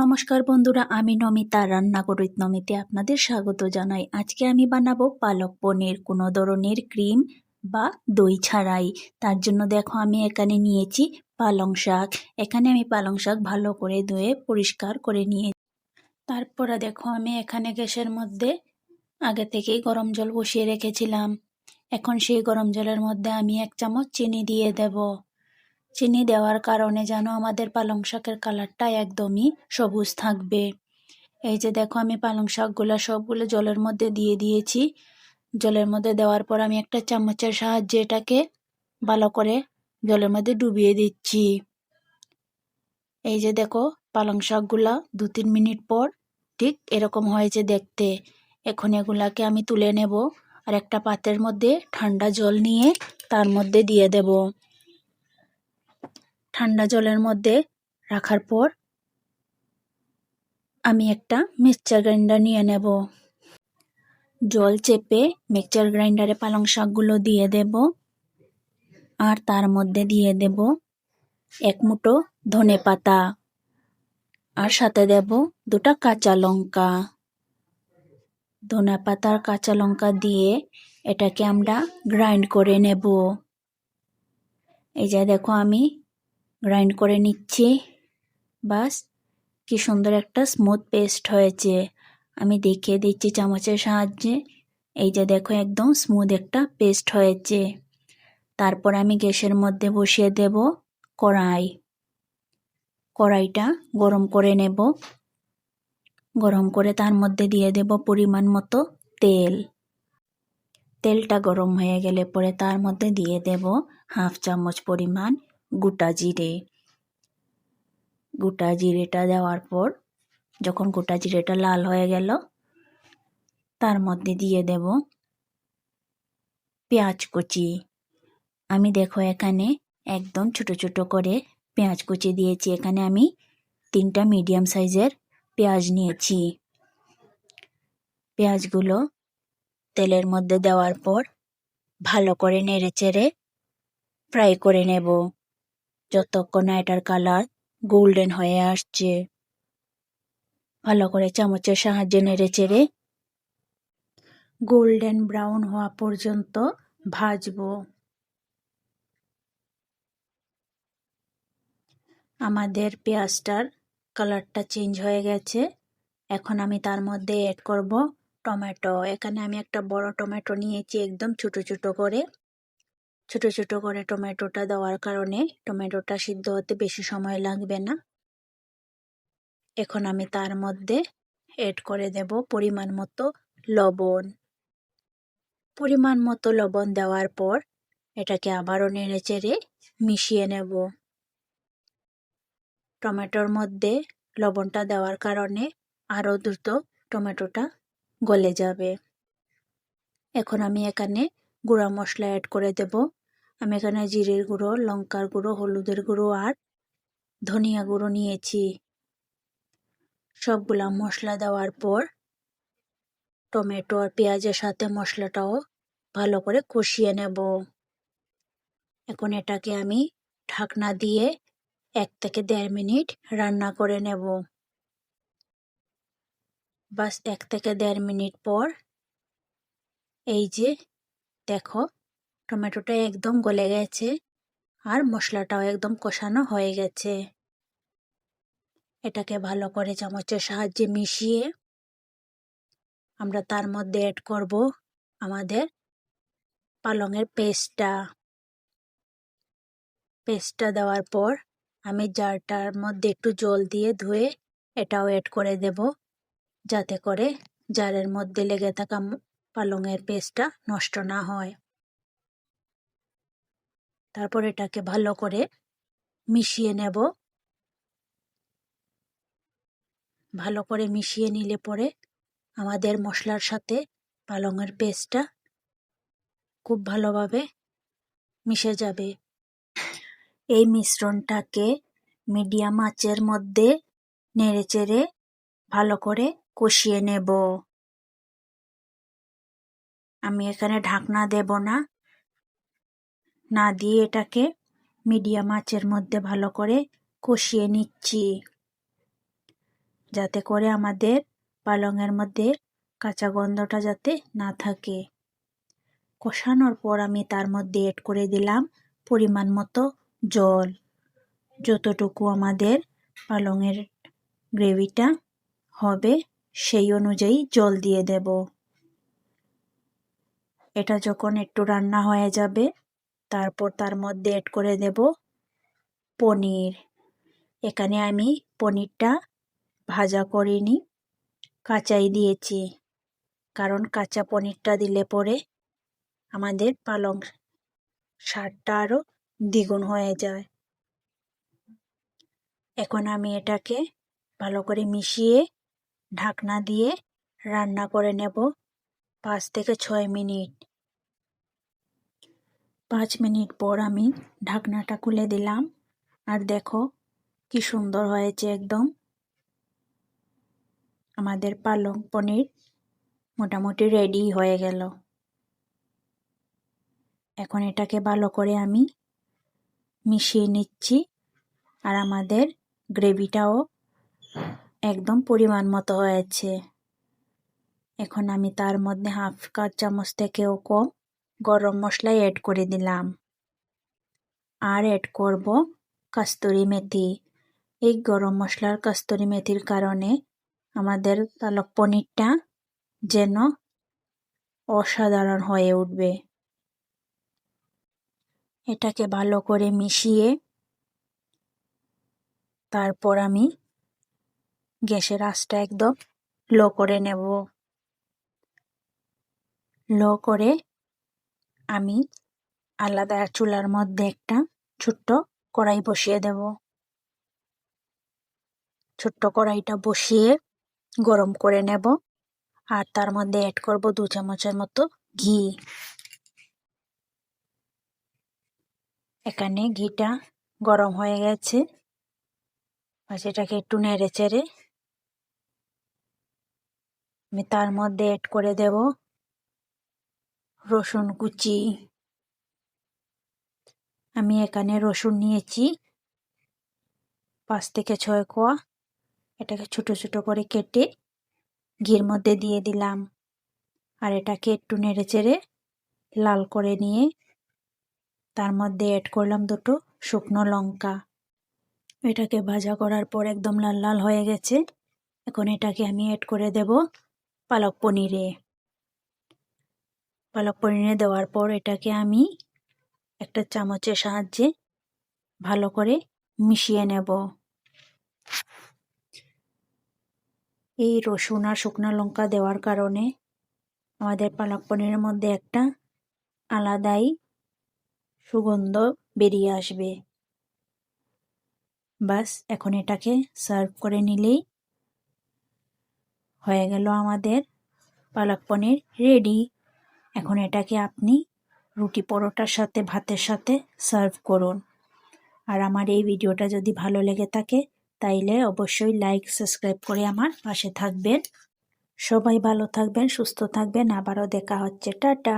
নমস্কার বন্ধুরা, আমি নমিতা রান্না করি নমিতে আপনাদের স্বাগত জানাই। আজকে আমি বানাবো পালক পনির, কোনো ধরনের ক্রিম বা দই ছাড়াই। তার জন্য দেখো, আমি এখানে নিয়েছি পালং শাক। এখানে আমি পালং শাক ভালো করে ধুয়ে পরিষ্কার করে নিয়ে তারপরে দেখো, আমি এখানে গ্যাসের মধ্যে আগে থেকেই গরম জল বসিয়ে রেখেছিলাম। এখন সেই গরম জলের মধ্যে আমি এক চামচ চিনি দিয়ে দেব। চিনি দেওয়ার কারণে যেন আমাদের পালং শাকের কালারটা একদমই সবুজ থাকবে। এই যে দেখো আমি পালং শাকগুলো সবগুলো জলের মধ্যে দিয়ে দিয়েছি। জলের মধ্যে দেওয়ার পর আমি একটা চামচের সাহায্যে এটাকে ভালো করে জলের মধ্যে ডুবিয়ে দিচ্ছি। এই যে দেখো পালং শাকগুলা দু তিন মিনিট পর ঠিক এরকম হয়েছে দেখতে। এখন এগুলাকে আমি তুলে নেব আর একটা পাত্রের মধ্যে ঠান্ডা জল নিয়ে তার মধ্যে দিয়ে দেব। ঠান্ডা জলের মধ্যে রাখার পর আমি একটা মিক্সচার গ্রাইন্ডার নিয়ে নেব। জল চেপে মিক্সচার গ্রাইন্ডারে পালং শাকগুলো দিয়ে দেব আর তার মধ্যে দিয়ে দেব এক মুঠো ধনে পাতা আর সাথে দেব দুটা কাঁচা লঙ্কা। ধনে পাতার কাঁচা লঙ্কা দিয়ে এটাকে আমরা গ্রাইন্ড করে নেব। এই যে দেখো আমি গ্রাইন্ড করে নিচ্ছি। বাস, কি সুন্দর একটা স্মুথ পেস্ট হয়েছে। আমি দেখিয়ে দিচ্ছি চামচের সাহায্যে। এই যে দেখো, একদম স্মুথ একটা পেস্ট হয়েছে। তারপর আমি গ্যাসের মধ্যে বসিয়ে দেব কড়াই। কড়াইটা গরম করে নেব। গরম করে তার মধ্যে দিয়ে দেব পরিমাণ মতো তেল। তেলটা গরম হয়ে গেলে পরে তার মধ্যে দিয়ে দেব হাফ চামচ পরিমাণ গোটা জিরে। গোটা জিরেটা দেওয়ার পর যখন গোটা জিরেটা লাল হয়ে গেল, তার মধ্যে দিয়ে দেব পেঁয়াজ কুচি আমি দেখো এখানে একদম ছোট ছোট করে পেঁয়াজ কুচি দিয়েছি। এখানে আমি তিনটা মিডিয়াম সাইজের পেঁয়াজ নিয়েছি। পেঁয়াজগুলো তেলের মধ্যে দেওয়ার পর ভালো করে নেড়ে চেড়ে ফ্রাই করে নেব। যতক্ষণ না এটার কালার গোল্ডেন হয়ে আসছে। ভালো করে চামচের সাহায্যে নেড়ে চেড়ে গোল্ডেন ব্রাউন হওয়া পর্যন্ত ভাজবো। আমাদের পেঁয়াজটার কালারটা চেঞ্জ হয়ে গেছে। এখন আমি তার মধ্যে অ্যাড করব টমেটো। এখানে আমি একটা বড় টমেটো নিয়েছি, একদম ছোট ছোট করে। ছোট ছোট করে টমেটোটা দেওয়ার কারণে টমেটোটা সিদ্ধ হতে বেশি সময় লাগবে না। এখন আমি তার মধ্যে এড করে দেব পরিমাণ মতো লবণ। পরিমাণ মতো লবণ দেওয়ার পর এটাকে আবারও নেড়ে চেড়ে মিশিয়ে নেব। টমেটোর মধ্যে লবণটা দেওয়ার কারণে আরও দ্রুত টমেটোটা গলে যাবে। এখন আমি এখানে গুঁড়া মশলা অ্যাড করে দেব। আমি এখানে জিরের গুঁড়ো, লঙ্কার গুঁড়ো, হলুদের গুঁড়ো আর ধনিয়া গুঁড়ো নিয়েছি। সবগুলা মশলা দেওয়ার পর টমেটো আর পেঁয়াজের সাথে মশলাটাও ভালো করে কষিয়ে নেব। এখন এটাকে আমি ঢাকনা দিয়ে এক থেকে দেড় মিনিট রান্না করে নেব। বাস এক থেকে দেড় মিনিট পর এই যে দেখো, টমেটোটা একদম গলে গেছে আর মশলাটাও একদম কষানো হয়ে গেছে। এটাকে ভালো করে চামচের সাহায্যে মিশিয়ে আমরা তার মধ্যে অ্যাড করব আমাদের পালংয়ের পেস্টটা পেস্টটা দেওয়ার পর আমি জারটার মধ্যে একটু জল দিয়ে ধুয়ে এটাও অ্যাড করে দেব, যাতে করে জারের মধ্যে লেগে থাকা পালংয়ের পেস্টটা নষ্ট না হয়। তারপর এটাকে ভালো করে মিশিয়ে নেব। ভালো করে মিশিয়ে নিলে পরে আমাদের মশলার সাথে পালংয়ের পেস্টটা খুব ভালোভাবে মিশে যাবে। এই মিশ্রণটাকে মিডিয়াম আঁচের মধ্যে নেড়েচেড়ে ভালো করে কষিয়ে নেব। আমি এখানে ঢাকনা দেব না। না দিয়ে এটাকে মিডিয়াম আঁচের মধ্যে ভালো করে কষিয়ে নিচ্ছি। যাতে করে আমাদের পালংয়ের মধ্যে কাঁচা গন্ধটা যাতে না থাকে। কষানোর পর আমি তার মধ্যে এড করে দিলাম পরিমাণ মতো জল। যতটুকু আমাদের পালংয়ের গ্রেভিটা হবে সেই অনুযায়ী জল দিয়ে দেব। এটা যখন একটু রান্না হয়ে যাবে, তারপর তার মধ্যে এড করে দেব পনির। এখানে আমি পনিরটা ভাজা করিনি, কাঁচাই দিয়েছি। কারণ কাঁচা পনিরটা দিলে পরে আমাদের পালং স্বাদটা আরও দ্বিগুণ হয়ে যায়। এখন আমি এটাকে ভালো করে মিশিয়ে ঢাকনা দিয়ে রান্না করে নেব। পাঁচ থেকে ছয় মিনিট। পাঁচ মিনিট পর আমি ঢাকনাটা খুলে দিলাম। আর দেখো কি সুন্দর হয়েছে একদম। আমাদের পালং পনির মোটামুটি রেডি হয়ে গেল। এখন এটাকে ভালো করে আমি মিশিয়ে নিচ্ছি। আর আমাদের গ্রেভিটাও একদম পরিমাণ মতো হয়েছে। এখন আমি তার মধ্যে হাফ কাপ চামচ থেকেও কম গরম মশলা অ্যাড করে দিলাম। আর অ্যাড করব কাস্তুরি মেথি। এই গরম মশলার কাস্তুরি মেথির কারণে আমাদের পালক পনিরটা যেন অসাধারণ হয়ে উঠবে। এটাকে ভালো করে মিশিয়ে তারপর আমি গ্যাসের আঁচটা একদম লো করে নেব। লো করে আমি আলাদা চুলার মধ্যে একটা ছোট্ট কড়াই বসিয়ে দেব। ছোট্ট কড়াইটা বসিয়ে গরম করে নেব আর তার মধ্যে অ্যাড করব দু চামচের মতো ঘি। এখানে ঘিটা গরম হয়ে গেছে। আর সেটাকে একটু নেড়ে চেড়ে আমি তার মধ্যে অ্যাড করে দেব রসুন কুচি। আমি এখানে রসুন নিয়েছি, পাঁচ থেকে ছয় কোয়া। এটাকে ছোট ছোট করে কেটে ঘির মধ্যে দিয়ে দিলাম। আর এটাকে একটু নেড়ে চেড়ে লাল করে নিয়ে তার মধ্যে অ্যাড করলাম দুটো শুকনো লঙ্কা। এটাকে ভাজা করার পর একদম লাল লাল হয়ে গেছে। এখন এটাকে আমি অ্যাড করে দেব পালক পনিরে। পালক পনিরে দেওয়ার পর এটাকে আমি একটা চামচের সাহায্যে ভালো করে মিশিয়ে নেব। এই রসুন আর শুকনো লঙ্কা দেওয়ার কারণে আমাদের পালক পনিরের মধ্যে একটা আলাদাই সুগন্ধ বেরিয়ে আসবে। বাস, এখন এটাকে সার্ভ করে নিলেই হয়ে গেল আমাদের পালক পনির রেডি। এখন এটাকে আপনি রুটি পরোটার সাথে, ভাতের সাথে সার্ভ করুন। আর আমার এই ভিডিওটা যদি ভালো লেগে থাকে, তাইলে অবশ্যই লাইক সাবস্ক্রাইব করে আমার পাশে থাকবেন। সবাই ভালো থাকবেন, সুস্থ থাকবেন। আবারও দেখা হচ্ছে। টাটা!